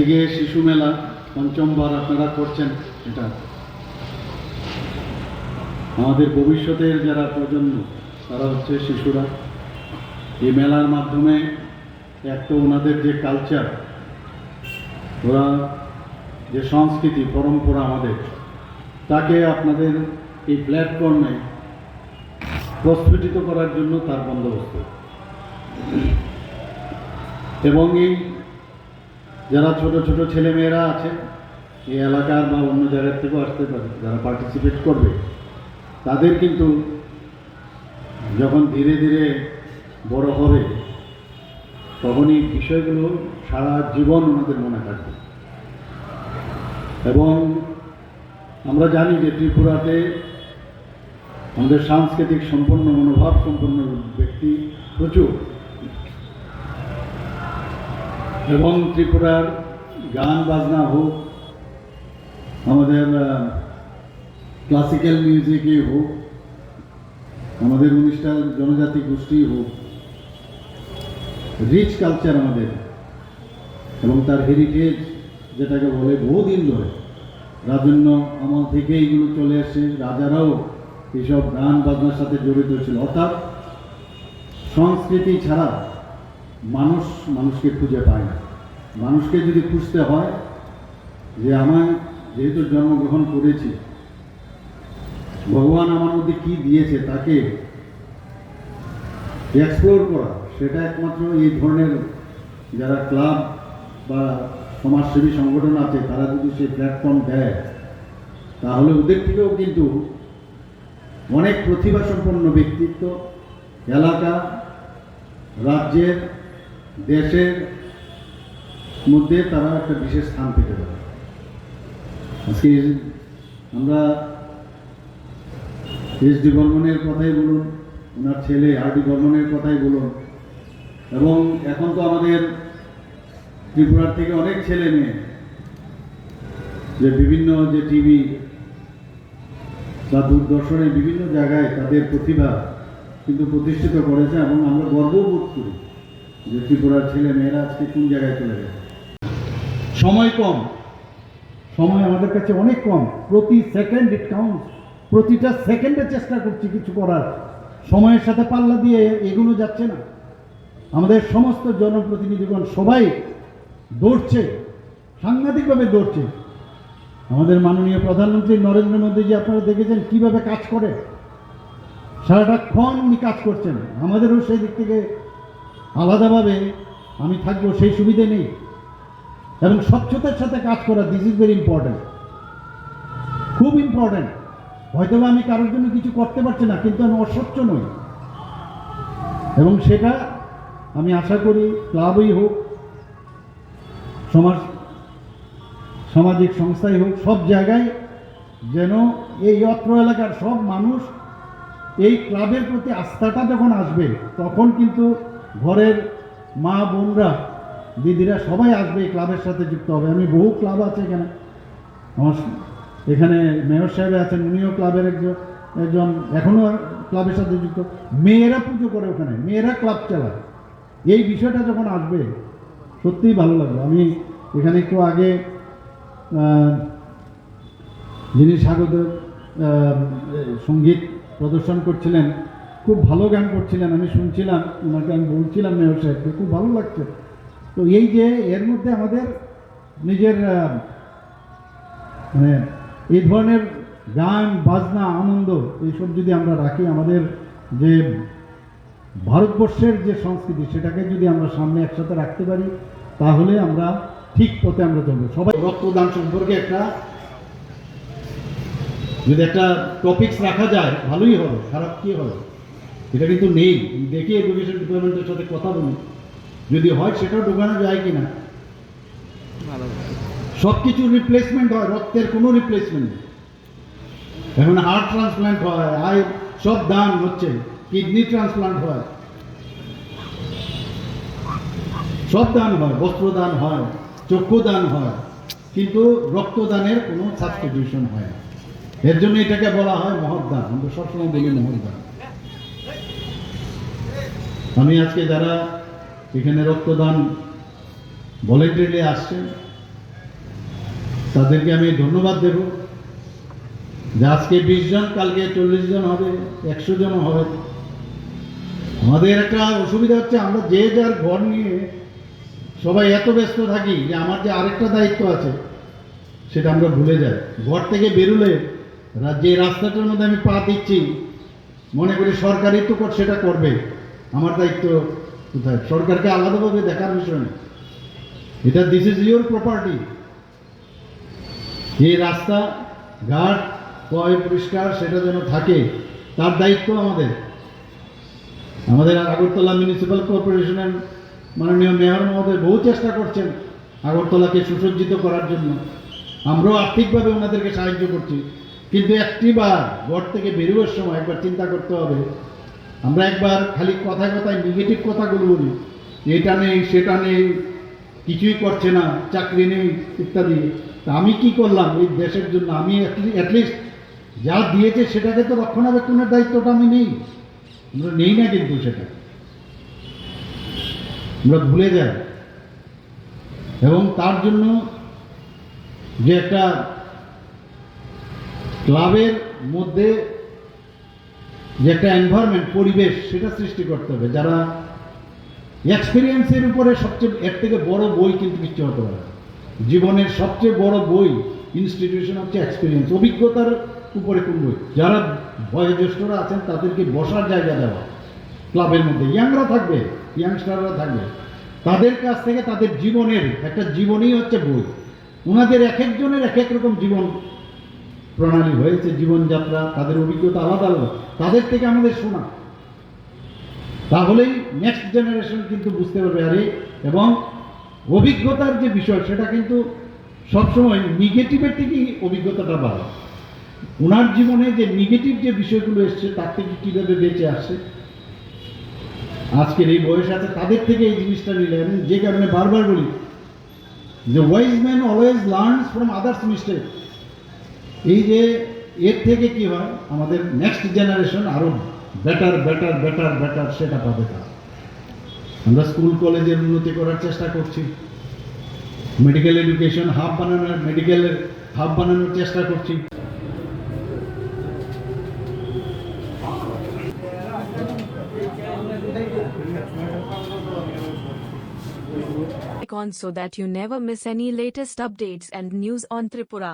একদিকে শিশু মেলা পঞ্চমবার আপনারা করছেন এটা। আমাদের ভবিষ্যতের যারা প্রজন্ম, তারা হচ্ছে শিশুরা। এই মেলার মাধ্যমে এক তো ওনাদের যে কালচার ওরা যে সংস্কৃতি, পরম্পরা আমাদের, তাকে আপনাদের এই প্ল্যাটফর্মে প্রস্ফুটিত করার জন্য তার বন্দোবস্ত। এবং এই যারা ছোট ছোট ছেলেমেয়েরা আছে, এই এলাকার বা অন্য জায়গার থেকেও আসতে পারে, যারা পার্টিসিপেট করবে, তাদের কিন্তু যখন ধীরে ধীরে বড় হবে তখন এই বিষয়গুলো সারা জীবন ওনাদের মনে থাকবে। এবং আমরা জানি যে ত্রিপুরাতে আমাদের সাংস্কৃতিক সম্পন্ন মনোভাব সম্পন্ন ব্যক্তি প্রচুর। এবং ত্রিপুরার গান, বাজনা হোক, আমাদের ক্লাসিক্যাল মিউজিকই হোক, আমাদের অনুষ্ঠান, জনজাতি গোষ্ঠী হোক রিচ কালচার আমাদের, এবং তার হেরিটেজ যেটাকে বলে বহুদিন ধরে। রাজন্য আমল থেকে এইগুলো চলে আসছে রাজারাও এইসব গান, বাজনার সাথে জড়িত ছিল। অর্থাৎ সংস্কৃতি ছাড়া মানুষ মানুষকে খুঁজে পায় না। মানুষকে যদি খুঁজতে হয় যে আমার যেহেতু জন্মগ্রহণ করেছি, ভগবান আমার মধ্যে কি দিয়েছে তাকে এক্সপ্লোর করা, সেটা একমাত্র এই ধরনের যারা ক্লাব বা সমাজসেবী সংগঠন আছে, তারা যদি সেই প্ল্যাটফর্ম দেয়, তাহলে ওদের থেকেও কিন্তু অনেক প্রতিভা সম্পন্ন ব্যক্তিত্ব এলাকা, রাজ্যের দেশের মধ্যে তারা একটা বিশেষ স্থান পেতে পারে। আজকে আমরা এস ডি বর্মনের কথাই বলুন, ওনার ছেলে আর ডি বর্মনের কথাই বলুন, এবং এখন তো আমাদের ত্রিপুরার থেকে অনেক ছেলে মেয়ে, যে বিভিন্ন যে টিভি বা দূরদর্শনে বিভিন্ন জায়গায় তাদের প্রতিভা কিন্তু প্রতিষ্ঠিত করেছে এবং আমরা গর্ববোধ করি। যে ত্রিপুরার ছেলে মেয়েরা আজকে কোন জায়গায় চলে গেছে? সময় কম। সময় আমাদের কাছে অনেক কম। প্রতি সেকেন্ড ইট কাউন্ট প্রতিটা সেকেন্ডে চেষ্টা করছি কিছু করার। সময়ের সাথে পাল্লা দিয়ে এগুলো যাচ্ছে না। আমাদের সমস্ত জনপ্রতিনিধিগণ সবাই দৌড়ছে। সাংঘাতিকভাবে দৌড়ছে। আমাদের মাননীয় প্রধানমন্ত্রী নরেন্দ্র মোদীজি, আপনারা দেখেছেন কীভাবে কাজ করে? সারাটা সারাটাক্ষণ উনি কাজ করছেন। আমাদেরও সেই দিক থেকে আলাদাভাবে আমি থাকব, সেই সুবিধে নেই। এবং স্বচ্ছতার সাথে কাজ করা দিস ইজ ভেরি ইম্পর্ট্যান্ট খুব ইম্পর্ট্যান্ট হয়তো আমি কারোর জন্য কিছু করতে পারছি না, কিন্তু আমি অস্বচ্ছ নই। এবং সেটা আমি আশা করি ক্লাবই হোক, সমাজ, সামাজিক সংস্থাই হোক, সব জায়গায় যেন এই অত্র এলাকার সব মানুষ এই ক্লাবের প্রতি আস্থাটা যখন আসবে, তখন কিন্তু ঘরের মা বোনরা, দিদিরা সবাই আসবে এই ক্লাবের সাথে যুক্ত হবে। আমি বহু ক্লাব আছে এখানে। আমার এখানে মেয়র সাহেব আছেন, উনিও ক্লাবের একজন একজন এখনও ক্লাবের সাথে যুক্ত। মেয়েরা পুজো করে ওখানে, মেয়েরা ক্লাব চালায়। এই বিষয়টা যখন আসবে, সত্যিই ভালো লাগল আমি এখানে একটু আগে যিনি স্বাগত সংগীত প্রদর্শন করছিলেন খুব ভালো গান করছিলেন, আমি শুনছিলাম, ওনাকে আমি বলছিলাম মেয়র সাহেবকে, খুব ভালো লাগছে। তো এই যে এর মধ্যে আমাদের নিজের মানে এই ধরনের গান, বাজনা, আনন্দ, এইসব যদি আমরা রাখি, আমাদের যে ভারতবর্ষের যে সংস্কৃতি, সেটাকে যদি আমরা সামনে একসাথে রাখতে পারি, তাহলে আমরা ঠিক পথে আমরা চলবো। সবাই রক্তদান সম্পর্কে একটা, যদি একটা টপিকস রাখা যায়, ভালোই হবে, খারাপ কি হবে? এটা কিন্তু নেই। দেখি এডুকেশন ডিপার্টমেন্টের সাথে কথা বলি। যদি হয় সেটাও ঢোকানো যায় কিনা। সব কিছু রিপ্লেসমেন্ট হয় রক্তের কোনো রিপ্লেসমেন্ট নেই। এখন হার্ট ট্রান্সপ্লান্ট হয় আয় সব দান হচ্ছে কিডনি ট্রান্সপ্লান্ট হয়। সব দান হয় বস্ত্রদান হয় চক্ষু দান হয় কিন্তু রক্তদানের কোনো সাবস্টিটিউশন হয় না। এর জন্য এটাকে বলা হয় মহৎদান। আমরা সবসময় বলি মহৎদান। আমি আজকে যারা এখানে রক্তদান ভলেন্টারিলি আসছেন, তাদেরকে আমি ধন্যবাদ দেব যে আজকে বিশ জন, কালকে চল্লিশ জন হবে, একশো জন হবে। আমাদের একটা অসুবিধা হচ্ছে, আমরা যে যার ঘর নিয়ে সবাই এত ব্যস্ত থাকি যে আমার যে আরেকটা দায়িত্ব আছে, সেটা আমরা ভুলে যাই। ঘর থেকে বেরোলে যে রাস্তাটার মধ্যে আমি পা দিচ্ছি, মনে করি সরকারই তো সেটা করবে। আমার দায়িত্ব কোথায়? সরকারকে আলাদাভাবে দেখার বিষয় না। এটা দিস ইজ ইউর প্রপার্টি যে রাস্তা, ঘাট, পয় পরিষ্কার, সেটা যেন থাকে, তার দায়িত্ব আমাদের। আমাদের আগরতলা মিউনিসিপ্যাল কর্পোরেশনের মাননীয় মেয়র মহোদয় বহু চেষ্টা করছেন আগরতলাকে সুসজ্জিত করার জন্য। আমরাও আর্থিকভাবে ওনাদেরকে সাহায্য করছি। কিন্তু একটি বার ঘর থেকে বেরোবার সময় একবার চিন্তা করতে হবে আমরা একবার খালি কথায় কথায় নেগেটিভ কথাগুলো বলি। এটা নেই, সেটা নেই, কিছুই করছে না, চাকরি নেই, ইত্যাদি। তা আমি কি করলাম এই দেশের জন্য? আমি অ্যাটলিস্ট যা দিয়েছে সেটাকে তো রক্ষণাবেক্ষণের দায়িত্বটা আমি নেই। আমরা নেই না কিন্তু সেটা। আমরা ভুলে যাই। এবং তার জন্য যে একটা ক্লাবের মধ্যে যে একটা এনভায়রনমেন্ট পরিবেশ, সেটা সৃষ্টি করতে হবে। যারা এক্সপিরিয়েন্সের উপরে সবচেয়ে, এর থেকে বড় বই কিন্তু কিছু হতে পারে জীবনের সবচেয়ে বড় বই ইনস্টিটিউশন হচ্ছে এক্সপিরিয়েন্স অভিজ্ঞতার উপরে কোন বই? যারা বয়োজ্যেষ্ঠরা আছেন, তাদেরকে বসার জায়গা দেওয়া। ক্লাবের মধ্যে। ইয়াংরা থাকবে, ইয়াংস্টাররা থাকবে। তাদের কাছ থেকে তাদের জীবনের, একটা জীবনই হচ্ছে বই। ওনাদের এক একজনের এক এক রকম জীবন প্রণালী হয়েছে, জীবনযাত্রা, তাদের অভিজ্ঞতা আলাদা আলাদা। তাদের থেকে আমাদের শোনা। তাহলেই নেক্সট জেনারেশন কিন্তু বুঝতে পারবে, আরে, এবং অভিজ্ঞতার যে বিষয়, সেটা কিন্তু সবসময় নেগেটিভের থেকেই অভিজ্ঞতাটা বাড়ে। ওনার জীবনে যে নেগেটিভ যে বিষয়গুলো এসছে, তার থেকে কীভাবে বেঁচে আসছে আজকের এই বয়স আছে, তাদের থেকে এই জিনিসটা নিলে। আমি যে কারণে বারবার বলি যে wise man always learns from others mistake এই যে এর থেকে কি হয়? আমাদের নেক্সট জেনারেশন আরও বেটার বেটার বেটার বেটার সেটা পাবে তারা। আমরা স্কুল কলেজের উন্নতি করার চেষ্টা করছি। মেডিকেল এডুকেশন হাব বানানোর মেডিকেলের হাব বানানোর চেষ্টা করছি। Icon so that you never miss any latest updates and news on Tripura.